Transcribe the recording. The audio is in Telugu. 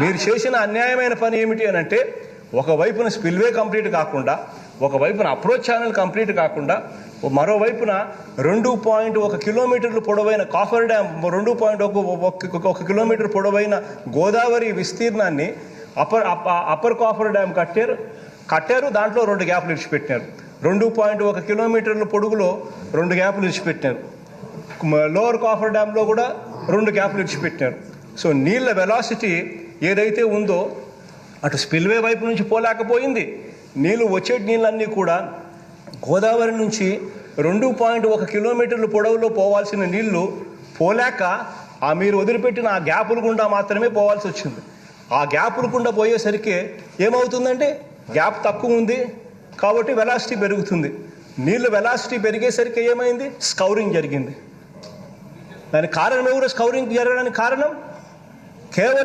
మీరు చేసిన అన్యాయమైన పని ఏమిటి అని అంటే ఒకవైపున స్పిల్వే కంప్లీట్ కాకుండా ఒకవైపున అప్రోచ్ ఛానల్ కంప్లీట్ కాకుండా మరోవైపున రెండు పాయింట్ ఒక కిలోమీటర్లు పొడవైన కాఫర్ డ్యామ్ రెండు పాయింట్ ఒక ఒక- కిలోమీటర్ పొడవైన గోదావరి విస్తీర్ణాన్ని అప్పర్ అప్పర్ కాఫర్ డ్యామ్ కట్టారు. కట్టారు దాంట్లో రెండు గ్యాప్లు ఇడిచిపెట్టారు రెండు పాయింట్ ఒక కిలోమీటర్ల పొడుగులో రెండు గ్యాప్లు ఇడిచిపెట్టారు లోవర్ కాఫర్ డ్యాంలో కూడా రెండు గ్యాప్లు ఇడిచిపెట్టారు సో నీళ్ళ వెలాసిటీ ఏదైతే ఉందో అటు స్పిల్వే వైపు నుంచి పోలేకపోయింది. నీళ్ళు వచ్చే నీళ్ళన్నీ కూడా గోదావరి నుంచి రెండు పాయింట్ ఒక కిలోమీటర్ల పొడవులో పోవాల్సిన నీళ్ళు పోలేక ఆ మీరు వదిలిపెట్టిన ఆ గ్యాపుల గుండా మాత్రమే పోవాల్సి వచ్చింది. ఆ గ్యాపుల గుండా పోయేసరికి ఏమవుతుందంటే గ్యాప్ తక్కువ ఉంది కాబట్టి వెలాసిటీ పెరుగుతుంది. నీళ్ళు వెలాసిటీ పెరిగేసరికి ఏమైంది? స్కౌరింగ్ జరిగింది. దానికి కారణం ఎవరు? స్కౌరింగ్ జరగడానికి కారణం? Qué.